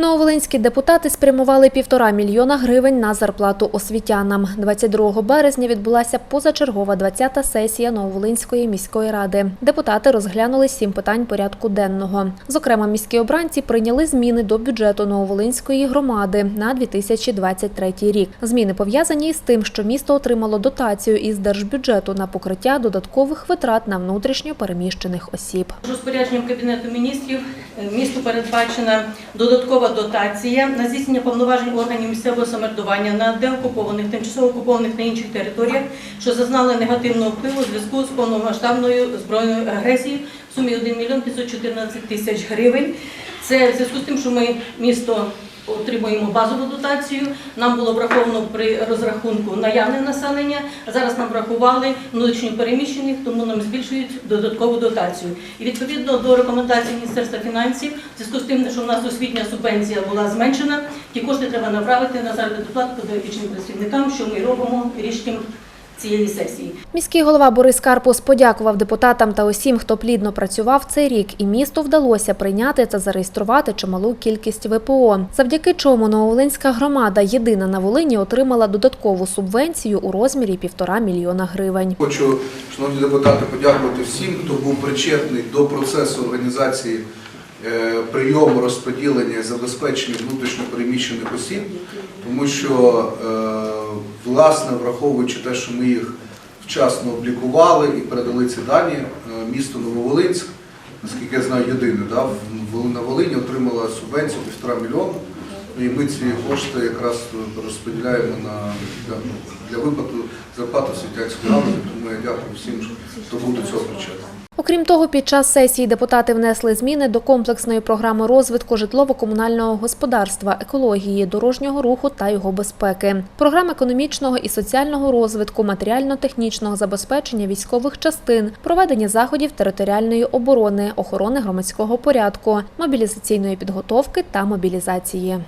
Нововолинські депутати спрямували півтора мільйона гривень на зарплату освітянам. 22 березня відбулася позачергова 20-та сесія Нововолинської міської ради. Депутати розглянули сім питань порядку денного. Зокрема, міські обранці прийняли зміни до бюджету Нововолинської громади на 2023 рік. Зміни пов'язані з тим, що місто отримало дотацію із держбюджету на покриття додаткових витрат на внутрішньо переміщених осіб. Розпорядженням Кабінету міністрів е, місту передбачена додаткова дотація на здійснення повноважень органів місцевого самоврядування на деокупованих, тимчасово окупованих та інших територіях, що зазнали негативного впливу у зв'язку з повномасштабною збройною агресією в сумі 1 мільйон 514 тисяч гривень. Це в зв'язку з тим, що ми місто отримуємо базову дотацію. Нам було враховано при розрахунку наявне населення. Зараз нам врахували внутрішньо переміщених, тому нам збільшують додаткову дотацію. І відповідно до рекомендацій Міністерства фінансів, в зв'язку з тим, що в нас освітня субвенція була зменшена, ті кошти треба направити на заробітну плату педагогічним працівникам, що ми робимо рішенням цієї сесії. Міський голова Борис Карпус подякував депутатам та усім, хто плідно працював цей рік, і місту вдалося прийняти та зареєструвати чималу кількість ВПО, завдяки чому Нововолинська громада єдина на Волині отримала додаткову субвенцію у розмірі півтора мільйона гривень. Хочу, шановні депутати, подякувати всім, хто був причетний до процесу організації е, прийому, розподілення і забезпечення внутрішньо переміщених осіб, тому що, е, власне, враховуючи те, що ми їх вчасно облікували і передали ці дані, е, місто Нововолинськ, наскільки я знаю, єдине, да, на Волині отримала субвенцію півтора мільйона. І ми ці кошти якраз розподіляємо на для, для виплату зарплати освітянської ради, тому я дякую всім, хто був до цього причетний. Окрім того, під час сесії депутати внесли зміни до комплексної програми розвитку житлово-комунального господарства, екології, дорожнього руху та його безпеки, програм економічного і соціального розвитку, матеріально-технічного забезпечення військових частин, проведення заходів територіальної оборони, охорони громадського порядку, мобілізаційної підготовки та мобілізації.